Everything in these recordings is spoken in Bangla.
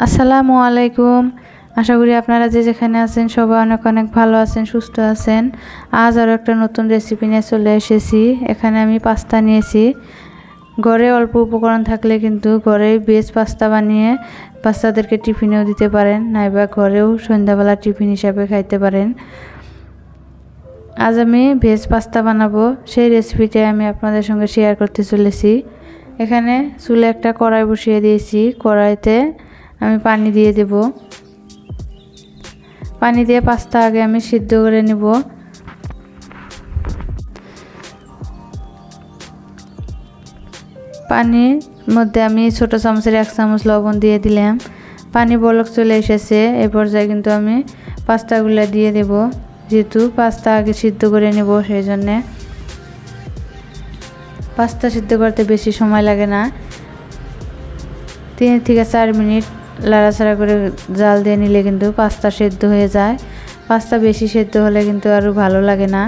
আসসালামু আলাইকুম। আশা করি আপনারা যে যেখানে আছেন সবাই অনেক অনেক ভালো আছেন, সুস্থ আছেন। আজ আরও একটা নতুন রেসিপি নিয়ে চলে এসেছি। এখানে আমি পাস্তা নিয়েছি। ঘরে অল্প উপকরণ থাকলে কিন্তু ঘরেই বেজ পাস্তা বানিয়ে বাচ্চাদেরকে টিফিনেও দিতে পারেন, নাইবা ঘরেও সন্ধ্যাবেলা টিফিন হিসাবে খাইতে পারেন। আজ আমি ভেজ পাস্তা বানাবো। সেই রেসিপিটাই আমি আপনাদের সঙ্গে শেয়ার করতে চলেছি। এখানে চুলে একটা কড়াই বসিয়ে দিয়েছি। কড়াইতে আমি পানি দিয়ে দেব। পানি দিয়ে পাস্তা আগে আমি সিদ্ধ করে নিব। পানির মধ্যে আমি ছোট চামচের এক চামচ লবণ দিয়ে দিলাম। পানি বলক চলে এসেছে, এ পর্যায়ে কিন্তু আমি পাস্তাগুলো দিয়ে দেব। যেহেতু পাস্তা আগে সিদ্ধ করে নেব, সেই জন্যে পাস্তা সিদ্ধ করতে বেশি সময় লাগে না। তিন থেকে চার মিনিট লাড়াচাড়া করে জাল দিয়ে নিলে কিন্তু পাস্তা সেদ্ধ হয়ে যায়। পাস্তা বেশি সেদ্ধ হলে কিন্তু আরও ভালো লাগে না।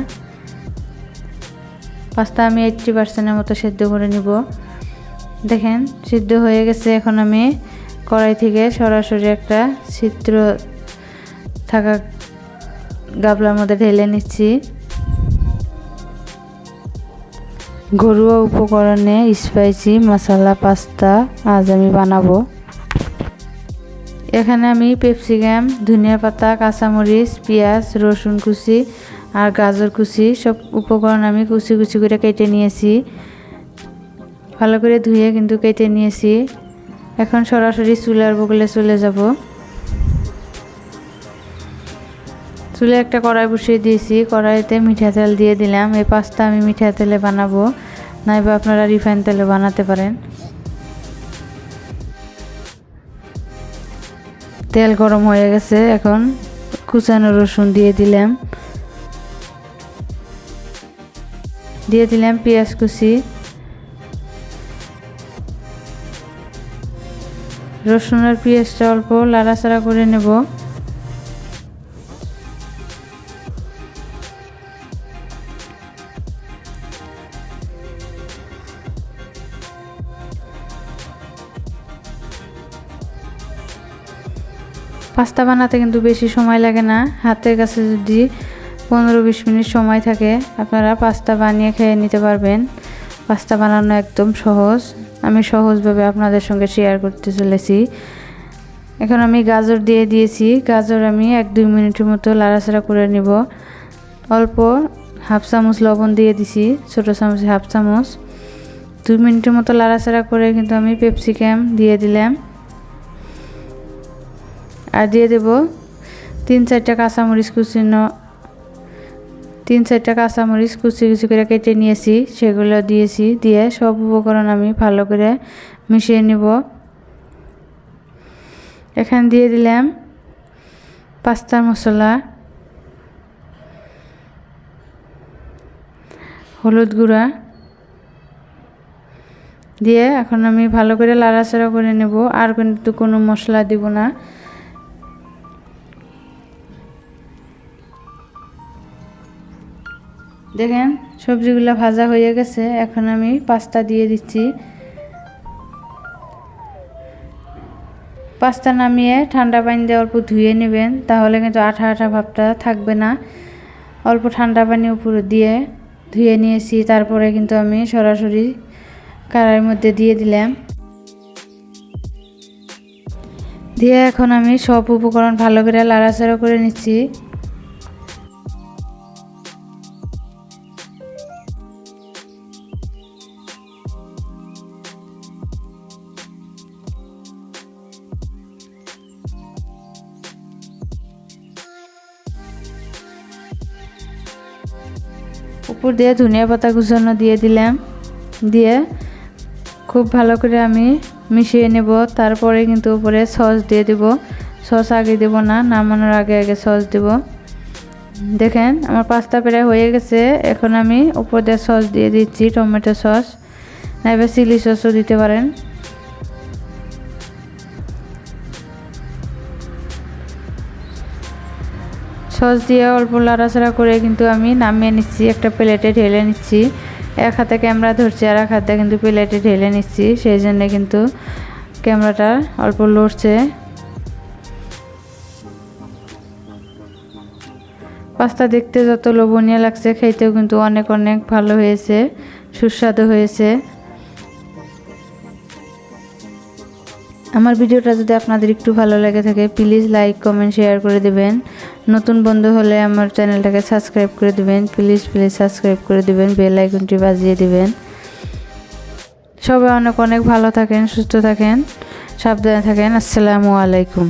পাস্তা আমি এইট্টি পার্সেন্টের মতো সেদ্ধ করে নিব। দেখেন, সিদ্ধ হয়ে গেছে এখন আমি কড়াই থেকে সরাসরি একটা চিত্র থাকা গাবলার মধ্যে ঢেলে নিচ্ছি। ঘরোয়া উপকরণে স্পাইসি মশলা পাস্তা আজ আমি বানাবো। এখানে আমি পেপসিকাম ধনিয়া পাতা, কাঁচামরিচ, পেঁয়াজ, রসুন কুচি আর গাজর কুচি, সব উপকরণ আমি কুচি কুচি করে কেটে নিয়েছি। ভালো করে ধুয়ে কিন্তু কেটে নিয়েছি। এখন সরাসরি চুলার বগলে চলে যাব। চুলে একটা কড়াই বসিয়ে দিয়েছি। কড়াইতে মিঠা তেল দিয়ে দিলাম। এই পাস্তা আমি মিঠা তেলে বানাবো, নাইবা আপনারা রিফাইন তেলে বানাতে পারেন। তেল গরম হয়ে গেছে, এখন কুচানো রসুন দিয়ে দিলাম। দিয়ে দিলাম পেঁয়াজ কুচি। রসুন আর পেঁয়াজটা অল্প লাড়াচাড়া করে নেব। পাস্তা বানাতে কিন্তু বেশি সময় লাগে না। হাতের কাছে যদি পনেরো বিশ মিনিট সময় থাকে, আপনারা পাস্তা বানিয়ে খেয়ে নিতে পারবেন। পাস্তা বানানো একদম সহজ। আমি সহজভাবে আপনাদের সঙ্গে শেয়ার করতে চলেছি। এখন আমি গাজর দিয়ে দিয়েছি। গাজর আমি এক দুই মিনিটের মতো লাড়াচাড়া করে নিব। অল্প হাফ চামচ লবণ দিয়ে দিছি, ছোটো চামচ, হাফ চামচ। দুই মিনিটের মতো লাড়াচাড়া করে কিন্তু আমি পেপসিক্যাম দিয়ে দিলাম। আর দিয়ে দেব তিন চারটা কাঁচামরিচ কুচিনো তিন চারটা কাঁচামরিচ কুচি কুচি করে কেটে নিয়েছি, সেগুলো দিয়েছি, দিয়ে সব উপকরণ আমি ভালো করে মিশিয়ে নিব। এখানে দিয়ে দিলাম পাস্তার মশলা, হলুদ গুঁড়া, দিয়ে এখন আমি ভালো করে লাড়াচাড়া করে নেব, আর কিন্তু কোনো মশলা দিব না। দেখেন, সবজিগুলো ভাজা হয়ে গেছে। এখন আমি পাস্তা দিয়ে দিচ্ছি। পাস্তা নামিয়ে ঠান্ডা পানি দিয়ে অল্প ধুয়ে নেবেন, তাহলে কিন্তু আঠা আঠা ভাবটা থাকবে না। অল্প ঠান্ডা পানি উপরে দিয়ে ধুয়ে নিয়েছি, তারপরে কিন্তু আমি সরাসরি কারার মধ্যে দিয়ে দিলাম। দিয়ে এখন আমি সব উপকরণ ভালো করে লাড়াচাড়া করে নিচ্ছি। উপর দিয়ে ধনিয়া পাতা কুচানো দিয়ে দিলাম। দিয়ে খুব ভালো করে আমি মিশিয়ে নেব। তারপরে কিন্তু উপরে সস দিয়ে দেব। সস আগে দেব না, নামানোর আগে আগে সস দেব। দেখেন, আমার পাস্তা প্রায় হয়ে গেছে। এখন আমি উপর দিয়ে সস দিয়ে দিচ্ছি, টমেটো সস। নাইবা চিলি সসও দিতে পারেন। সস দিয়ে অল্প লাড়াচাড়া করে কিন্তু আমি নামিয়ে নিচ্ছি, একটা প্লেটে ঢেলে নিচ্ছি। এক হাতে ক্যামেরা ধরছি আর এক হাতে কিন্তু প্লেটে ঢেলে নিচ্ছি, সেই জন্য কিন্তু ক্যামেরাটা অল্প লড়ছে। পাস্তা দেখতে যত লোভনীয় লাগছে খাইতেও কিন্তু অনেক অনেক ভালো হয়েছে, সুস্বাদু হয়েছে। আমার ভিডিওটা যদি আপনাদের একটু ভালো লেগে থাকে প্লিজ লাইক কমেন্ট শেয়ার করে দেবেন। নতুন বন্ধু হলে আমার চ্যানেলটাকে সাবস্ক্রাইব করে দেবেন। প্লিজ প্লিজ সাবস্ক্রাইব করে দেবেন বেল আইকনটি বাজিয়ে দেবেন। সবাই অনেক অনেক ভালো থাকেন, সুস্থ থাকেন, সাবধানে থাকেন। আসসালামু আলাইকুম।